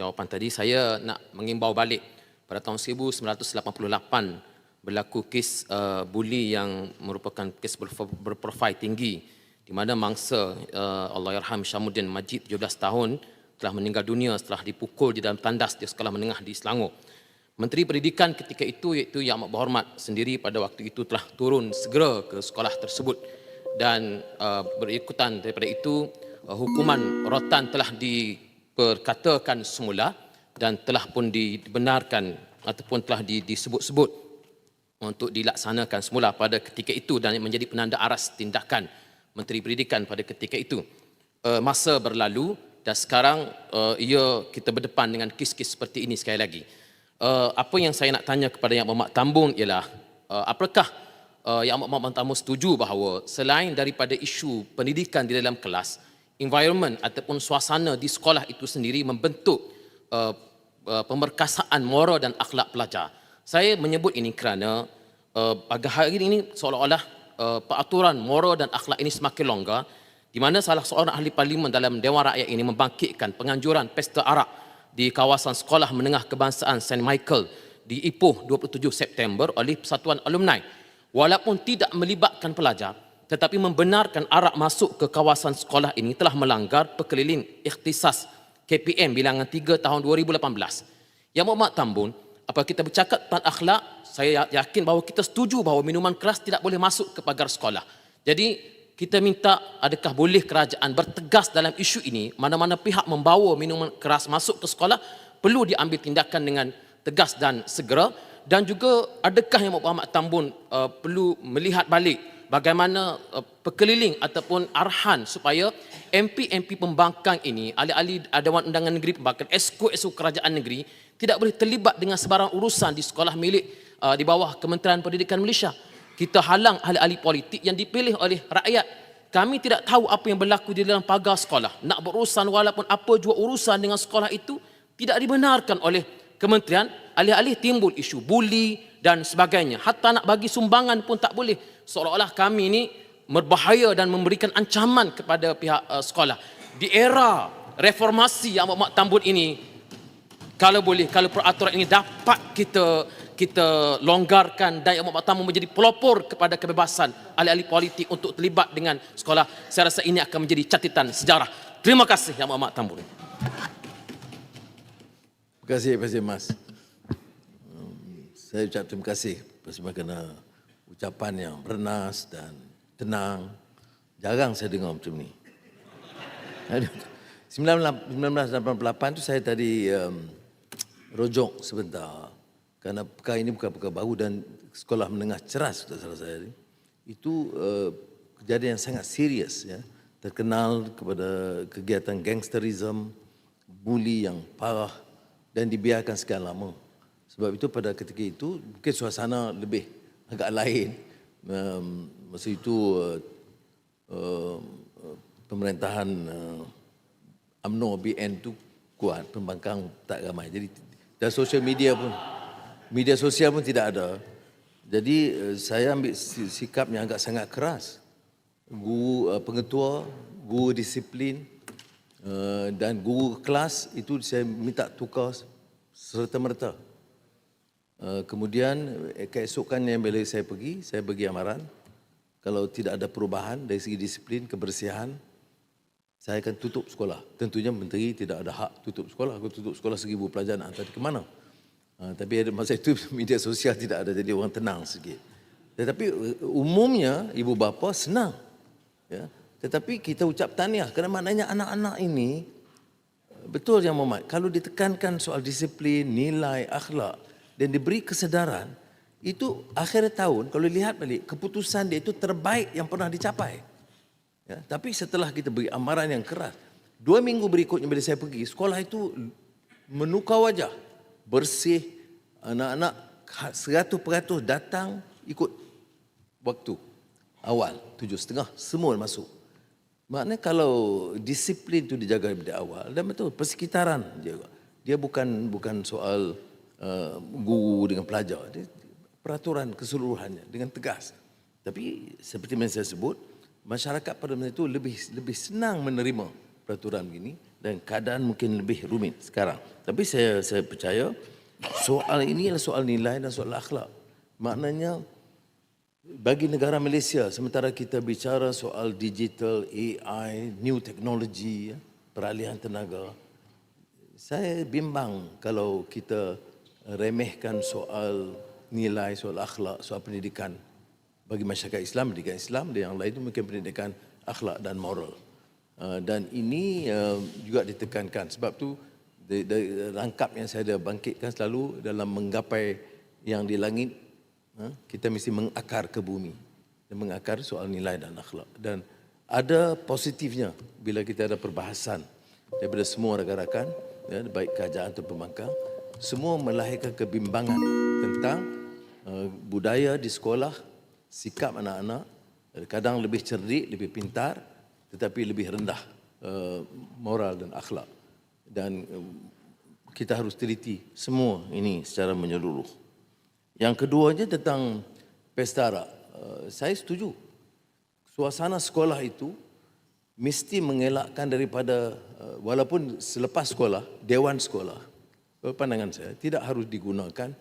jawapan tadi. Saya nak mengimbau balik pada tahun 1988 berlaku kes uh, buli yang merupakan kes berprofil tinggi di mana mangsa uh, Allahyarham Syamuddin Majid 17 tahun telah meninggal dunia setelah dipukul di dalam tandas di sekolah menengah di Selangor. Menteri Pendidikan ketika itu iaitu Yang Amat Berhormat sendiri pada waktu itu telah turun segera ke sekolah tersebut dan uh, berikutan daripada itu uh, hukuman rotan telah diperkatakan semula dan telah pun dibenarkan ataupun telah di- disebut-sebut untuk dilaksanakan semula pada ketika itu dan menjadi penanda aras tindakan Menteri Pendidikan pada ketika itu. Uh, masa berlalu dan sekarang uh, ia kita berdepan dengan kes-kes seperti ini sekali lagi. Uh, apa yang saya nak tanya kepada Yang Berhormat Tambun ialah apakah Yang Berhormat Tambun setuju bahawa selain daripada isu pendidikan di dalam kelas, environment ataupun suasana di sekolah itu sendiri membentuk uh, uh, pemerkasaan moral dan akhlak pelajar. Saya menyebut ini kerana uh, pada hari ini seolah-olah uh, peraturan moral dan akhlak ini semakin longgar di mana salah seorang ahli parlimen dalam Dewan Rakyat ini membangkitkan penganjuran pesta arak di kawasan Sekolah Menengah Kebangsaan St. Michael di Ipoh 27 September oleh Persatuan Alumni. Walaupun tidak melibatkan pelajar, tetapi membenarkan arak masuk ke kawasan sekolah ini telah melanggar perkeliling ikhtisas KPM bilangan 3 tahun 2018. Yang Muhammad Tambun, apabila kita bercakap tentang akhlak, saya ya-, yakin bahawa kita setuju bahawa minuman keras tidak boleh masuk ke pagar sekolah. Jadi kita minta adakah boleh kerajaan bertegas dalam isu ini mana-mana pihak membawa minuman keras masuk ke sekolah perlu diambil tindakan dengan tegas dan segera dan juga adakah yang Muhammad Tambun uh, perlu melihat balik bagaimana uh, perkeliling ataupun arahan supaya MP-MP pembangkang ini ahli-ahli Dewan Undangan Negeri Pembangkang esko-esko kerajaan negeri tidak boleh terlibat dengan sebarang urusan di sekolah milik uh, di bawah Kementerian Pendidikan Malaysia kita halang ahli-ahli politik yang dipilih oleh rakyat. Kami tidak tahu apa yang berlaku di dalam pagar sekolah. Nak berurusan walaupun apa jua urusan dengan sekolah itu tidak dibenarkan oleh kementerian. Alih-alih timbul isu buli dan sebagainya. Hatta nak bagi sumbangan pun tak boleh. Seolah-olah kami ini berbahaya dan memberikan ancaman kepada pihak uh, sekolah. Di era reformasi yang Mak Tambun ini, kalau boleh, kalau peraturan ini dapat kita kita longgarkan dan yang Tamu menjadi pelopor kepada kebebasan ahli-ahli politik untuk terlibat dengan sekolah. Saya rasa ini akan menjadi catatan sejarah. Terima kasih Yang Muhammad Tambun. Terima kasih, kasih Mas. Saya ucap terima kasih kerana ucapan yang bernas dan tenang. Jarang saya dengar macam ni. 1988 tu saya tadi um, rojok sebentar kerana perkara ini bukan perkara baru dan sekolah menengah ceras tak salah saya. Itu uh, kejadian yang sangat serius ya. Terkenal kepada kegiatan gangsterism, bully yang parah dan dibiarkan sekian lama. Sebab itu pada ketika itu mungkin suasana lebih agak lain. Um, masa itu uh, uh, pemerintahan uh, UMNO BN tu kuat, pembangkang tak ramai. Jadi dan sosial media pun media sosial pun tidak ada. Jadi eh, saya ambil sikap yang agak sangat keras. Guru eh, pengetua, guru disiplin eh, dan guru kelas itu saya minta tukar serta-merta. Kemudian keesokannya bila saya pergi, saya bagi amaran. Kalau tidak ada perubahan dari segi disiplin, kebersihan, saya akan tutup sekolah. Tentunya menteri tidak ada hak tutup sekolah. Aku tutup sekolah seribu pelajar nak hantar ke mana? Ha, tapi masa itu media sosial tidak ada jadi orang tenang sikit. Tetapi uh, umumnya ibu bapa senang. Ya. Tetapi kita ucap tahniah kerana maknanya anak-anak ini betul yang Muhammad kalau ditekankan soal disiplin, nilai, akhlak dan diberi kesedaran itu akhir tahun kalau lihat balik keputusan dia itu terbaik yang pernah dicapai. Ya, tapi setelah kita beri amaran yang keras, dua minggu berikutnya bila saya pergi, sekolah itu menukar wajah bersih, anak-anak seratus peratus datang ikut waktu awal, tujuh setengah, semua masuk. Maknanya kalau disiplin itu dijaga dari awal, dan betul, persekitaran juga. Dia bukan bukan soal uh, guru dengan pelajar, dia peraturan keseluruhannya dengan tegas. Tapi seperti yang saya sebut, masyarakat pada masa itu lebih lebih senang menerima peraturan begini dan keadaan mungkin lebih rumit sekarang. Tapi saya saya percaya soal ini adalah soal nilai dan soal akhlak. Maknanya bagi negara Malaysia sementara kita bicara soal digital, AI, new technology, ya, peralihan tenaga, saya bimbang kalau kita remehkan soal nilai, soal akhlak, soal pendidikan. Bagi masyarakat Islam, pendidikan Islam dan yang lain itu mungkin pendidikan akhlak dan moral. Uh, dan ini uh, juga ditekankan. Sebab tu rangkap yang saya ada bangkitkan selalu dalam menggapai yang di langit uh, kita mesti mengakar ke bumi. Dan mengakar soal nilai dan akhlak. Dan ada positifnya bila kita ada perbahasan daripada semua rakan-rakan ya, baik kerajaan atau pembangkang semua melahirkan kebimbangan tentang uh, budaya di sekolah sikap anak-anak kadang lebih cerdik lebih pintar tetapi lebih rendah uh, moral dan akhlak dan uh, kita harus teliti semua ini secara menyeluruh. Yang keduanya tentang pesta arak. Uh, saya setuju. Suasana sekolah itu mesti mengelakkan daripada uh, walaupun selepas sekolah, dewan sekolah. Pandangan saya tidak harus digunakan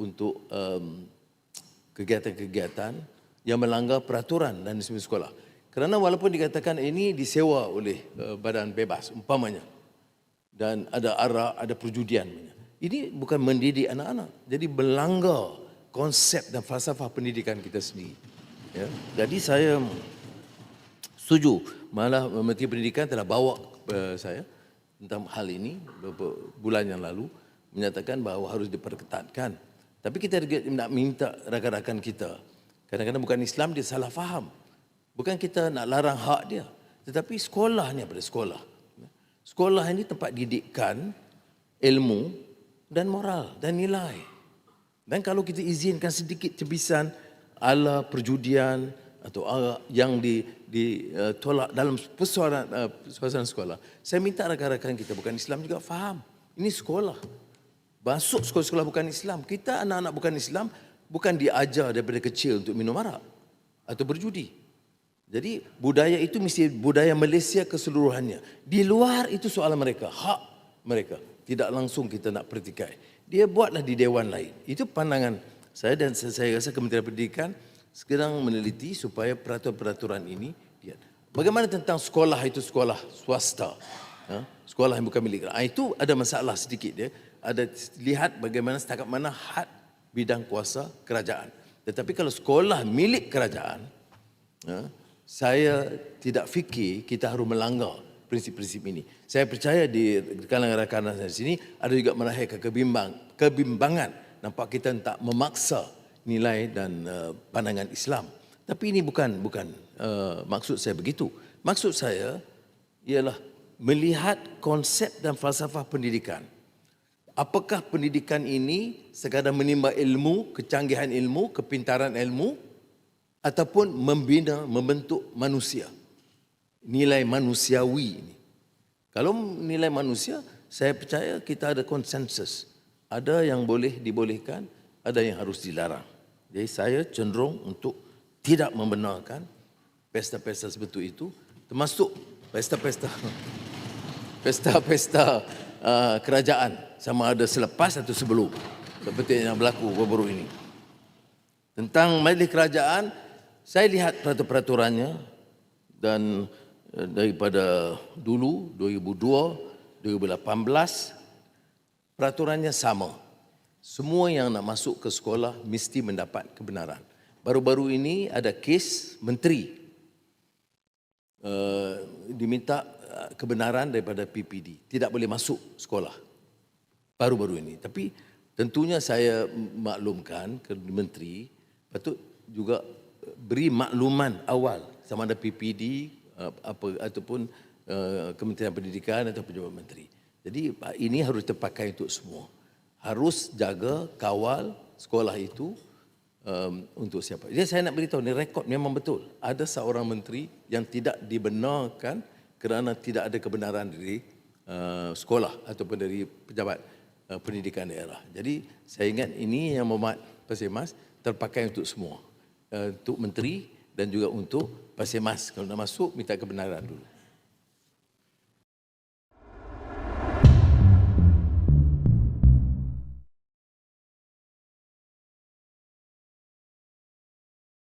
untuk um, kegiatan-kegiatan yang melanggar peraturan dan disiplin sekolah. Kerana walaupun dikatakan ini disewa oleh uh, badan bebas umpamanya dan ada arak, ada perjudian. Ini bukan mendidik anak-anak. Jadi melanggar konsep dan falsafah pendidikan kita sendiri. Ya. Jadi saya setuju. Malah Menteri Pendidikan telah bawa uh, saya tentang hal ini beberapa bulan yang lalu menyatakan bahawa harus diperketatkan. Tapi kita nak minta rakan-rakan kita. Kadang-kadang bukan Islam dia salah faham. Bukan kita nak larang hak dia. Tetapi sekolah ni pada sekolah. Sekolah ini tempat didikan ilmu dan moral dan nilai. Dan kalau kita izinkan sedikit cebisan ala perjudian atau yang ditolak uh, dalam persoalan uh, suasana sekolah. Saya minta rakan-rakan kita bukan Islam juga faham. Ini sekolah. Masuk sekolah-sekolah bukan Islam. Kita anak-anak bukan Islam bukan diajar daripada kecil untuk minum arak atau berjudi. Jadi budaya itu mesti budaya Malaysia keseluruhannya. Di luar itu soalan mereka, hak mereka. Tidak langsung kita nak pertikai. Dia buatlah di dewan lain. Itu pandangan saya dan saya rasa Kementerian Pendidikan sekarang meneliti supaya peraturan-peraturan ini dia. Bagaimana tentang sekolah itu sekolah swasta? Ha? Sekolah yang bukan milik. Ha, itu ada masalah sedikit dia. Ada lihat bagaimana setakat mana had bidang kuasa kerajaan. Tetapi kalau sekolah milik kerajaan, ha? saya tidak fikir kita harus melanggar prinsip-prinsip ini. Saya percaya di kalangan rakan-rakan saya di sini ada juga melahirkan kebimbang, kebimbangan. Nampak kita tak memaksa nilai dan uh, pandangan Islam. Tapi ini bukan bukan uh, maksud saya begitu. Maksud saya ialah melihat konsep dan falsafah pendidikan. Apakah pendidikan ini sekadar menimba ilmu, kecanggihan ilmu, kepintaran ilmu ataupun membina, membentuk manusia. Nilai manusiawi ini. Kalau nilai manusia, saya percaya kita ada konsensus. Ada yang boleh dibolehkan, ada yang harus dilarang. Jadi saya cenderung untuk tidak membenarkan pesta-pesta seperti itu, termasuk pesta-pesta pesta-pesta uh, kerajaan sama ada selepas atau sebelum? Seperti yang berlaku baru-baru ini. Tentang majlis kerajaan, saya lihat peraturan-peraturannya dan eh, daripada dulu 2002 2018 peraturannya sama. Semua yang nak masuk ke sekolah mesti mendapat kebenaran. Baru-baru ini ada kes menteri uh, diminta eh, kebenaran daripada PPD tidak boleh masuk sekolah baru-baru ini tapi tentunya saya maklumkan ke menteri patut juga beri makluman awal sama ada PPD uh, apa ataupun uh, Kementerian Pendidikan atau pejabat menteri. Jadi ini harus terpakai untuk semua. Harus jaga kawal sekolah itu um, untuk siapa. Jadi saya nak beritahu ni rekod memang betul. Ada seorang menteri yang tidak dibenarkan kerana tidak ada kebenaran dari uh, sekolah ataupun dari pejabat uh, pendidikan daerah. Jadi saya ingat ini yang memat Pasir Mas terpakai untuk semua. Eh, untuk menteri dan juga untuk pasien mas kalau nak masuk minta kebenaran dulu.